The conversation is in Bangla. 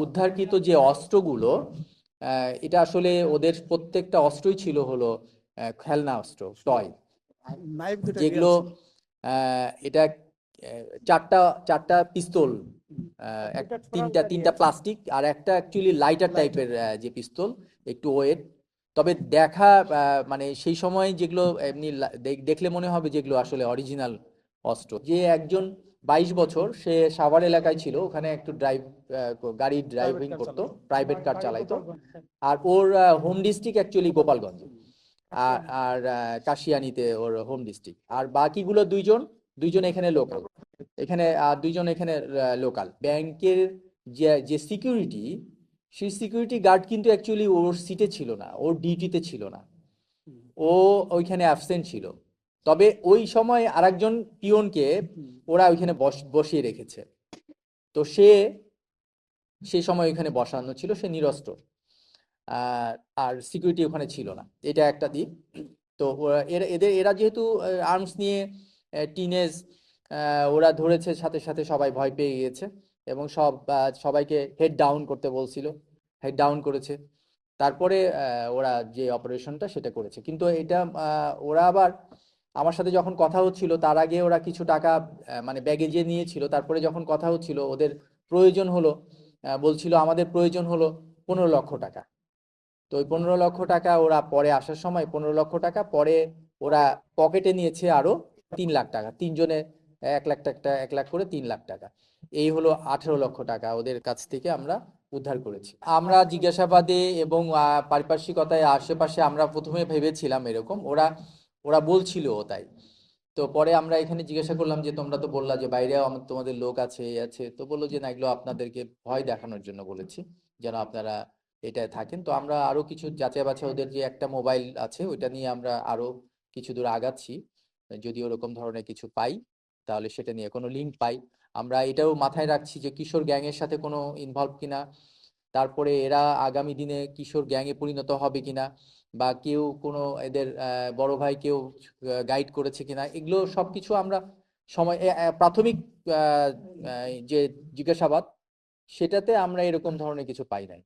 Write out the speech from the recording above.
উদ্ধারকৃত যে অস্ত্রগুলো এটা আসলে ওদের প্রত্যেকটা অস্ত্রই ছিল হলো খেলনা অস্ত্র টয়। যেগুলো এটা চারটা চারটা পিস্তল তিনটা তিনটা প্লাস্টিক আর একটা অ্যাকচুয়ালি লাইটার টাইপের যে পিস্তল একটু ওয়েট তবে দেখা মানে সেই সময় যেগুলো এমনি দেখ- দেখলে মনে হবে যেগুলো আসলে অরিজিনাল অস্ত্র। যে একজন বাইশ বছর সে সাভার এলাকায় ছিল ওখানে একটু ড্রাইভ গাড়ি ড্রাইভিং করতো প্রাইভেট কার চালাইতো। আর ওর হোম ডিস্ট্রিক্ট অ্যাকচুয়ালি গোপালগঞ্জ। আর আর কাশিয়ানীতে ওর হোম ডিস্ট্রিক্ট আর বাকিগুলো দুইজন দুইজন এখানে লোকাল এখানে আর দুইজন এখানে লোকাল ব্যাংকের যে যে সিকিউরিটি সেই সিকিউরিটি গার্ড কিন্তু অ্যাকচুয়ালি ওর সিটে ছিল না ওর ডিউটিতে ছিল না। ও ওইখানে অ্যাবসেন্ট ছিল। তবে ওই সময় আরেকজন পিয়নকে ওরা ওইখানে বস- বসিয়ে রেখেছে। তো সে সে সময় ওইখানে বসানো ছিল, সে নিরস্ত্র আর সিকিউরিটি ওখানে ছিল না। এটা একটা দিক। তো এরা, এদের, এরা যেহেতু আর্মস নিয়ে টিনেজ ওরা ধরেছে, সাথে সাথে সবাই ভয় পেয়ে গিয়েছে এবং সব সবাইকে হেড ডাউন করতে বলছিল। হেড ডাউন করেছে। তারপরে ওরা যে অপারেশনটা সেটা করেছে। কিন্তু এটা ওরা আবার আমার সাথে যখন কথা হচ্ছিল, তার আগে ওরা কিছু টাকা মানে ব্যাগেজে নিয়েছিল, তারপরে যখন কথা হচ্ছিল, ওদের প্রয়োজন হলো বলছিল আমাদের প্রয়োজন হলো পনেরো লক্ষ টাকা। তো ওই পনেরো লক্ষ টাকা ওরা পরে আসার সময়, পনেরো লক্ষ টাকা পরে ওরা পকেটে নিয়েছে আরও তিন লাখ টাকা। তিনজনে এক লাখ টাকা, এক লাখ করে তিন লাখ টাকা। এই হলো আঠেরো লক্ষ টাকা ওদের কাছ থেকে আমরা উদ্ধার করেছি। আমরা জিজ্ঞাসাবাদে এবং পারিপার্শ্বিকতায় আশেপাশে আমরা প্রথমে ভেবেছিলাম এরকম। ওরা ওরা বলছিল তাই। তো পরে আমরা এখানে জিজ্ঞাসা করলাম যে, তোমরা তো বললা যে, বাইরেও আমার তোমাদের লোক আছে এই আছে। তো বলল যে, না, এগুলো আপনাদেরকে ভয় দেখানোর জন্য বলেছি, যেন আপনারা এটায় থাকেন। তো আমরা আরও কিছু যাচাই বাছাই, ওদের যে একটা মোবাইল আছে, ওইটা নিয়ে আমরা আরও কিছু দূর আগাচ্ছি। যদি ওরকম ধরনের কিছু পাই, তাহলে সেটা নিয়ে কোনো লিঙ্ক পাই। আমরা এটাও মাথায় রাখছি যে, কিশোর গ্যাংয়ের সাথে কোনো ইনভলভ কিনা তারপরে এরা আগামী দিনে কিশোর গ্যাংয়ে পরিণত হবে কিনা বা কেউ কোনো এদের বড় ভাই কেউ গাইড করেছে কিনা, এগুলো সব কিছু আমরা সময় প্রাথমিক যে জিজ্ঞাসাবাদ, সেটাতে আমরা এরকম ধরনের কিছু পাই নাই।